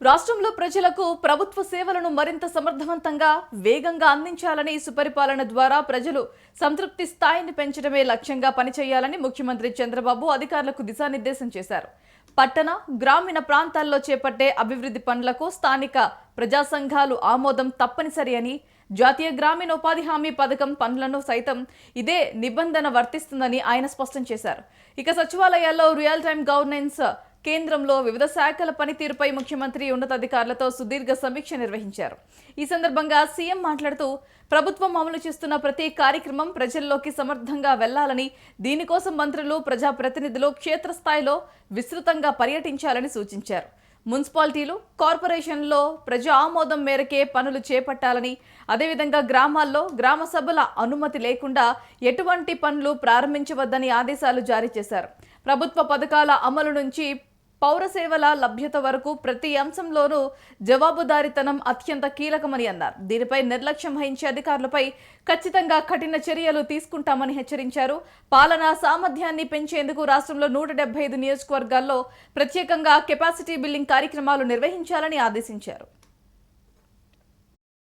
రాష్ట్రంలో ప్రజలకు ప్రభుత్వ సేవలను మరింత సమర్థవంతంగా వేగంగా అందించాలని సుపరిపాలన ద్వారా ప్రజలు సంతృప్తి స్థాయిని పెంచడమే లక్ష్యంగా పనిచేయాలని ముఖ్యమంత్రి చంద్రబాబు అధికారులకు దిశానిర్దేశం చేశారు. పట్టణ గ్రామీణ ప్రాంతాల్లో చేపట్టే అభివృద్ధి పనులకు స్థానిక ప్రజా సంఘాలు ఆమోదం తప్పనిసరి అని జాతీయ గ్రామీణ ఉపాధి హామీ పథకం పనులను సైతం ఇదే నిబంధన వర్తిస్తుందని ఆయన స్పష్టం చేశారు. ఇక సచివాలయాల్లో రియల్ టైం గవర్నెన్స్ కేంద్రంలో వివిధ శాఖల పనితీరుపై ముఖ్యమంత్రి ఉన్నతాధికారులతో సుదీర్ఘ సమీక్ష నిర్వహించారు. ఈ సందర్భంగా సీఎం మాట్లాడుతూ ప్రభుత్వం అమలు చేస్తున్న ప్రతి కార్యక్రమం ప్రజల్లోకి సమర్థంగా వెళ్ళాలని దీనికోసం మంత్రులు ప్రజాప్రతినిధులు క్షేత్రస్థాయిలో విస్తృతంగా పర్యటించాలని సూచించారు. మున్సిపాలిటీలు కార్పొరేషన్లో ప్రజా ఆమోదం మేరకే పనులు చేపట్టాలని అదేవిధంగా గ్రామాల్లో గ్రామ సభల అనుమతి లేకుండా ఎటువంటి పనులు ప్రారంభించవద్దని ఆదేశాలు జారీ చేశారు. ప్రభుత్వ పథకాల అమలు నుంచి పౌర సేవల లభ్యత వరకు ప్రతి అంశంలోనూ జవాబుదారీతనం అత్యంత కీలకమని అన్నారు. దీనిపై నిర్లక్ష్యం వహించే అధికారులపై ఖచ్చితంగా కఠిన చర్యలు తీసుకుంటామని హెచ్చరించారు. పాలనా సామర్థ్యాన్ని పెంచేందుకు రాష్ట్రంలో నూట డెబ్బై ఐదు నియోజకవర్గాల్లో ప్రత్యేకంగా కెపాసిటీ బిల్డింగ్ కార్యక్రమాలు నిర్వహించాలని ఆదేశించారు.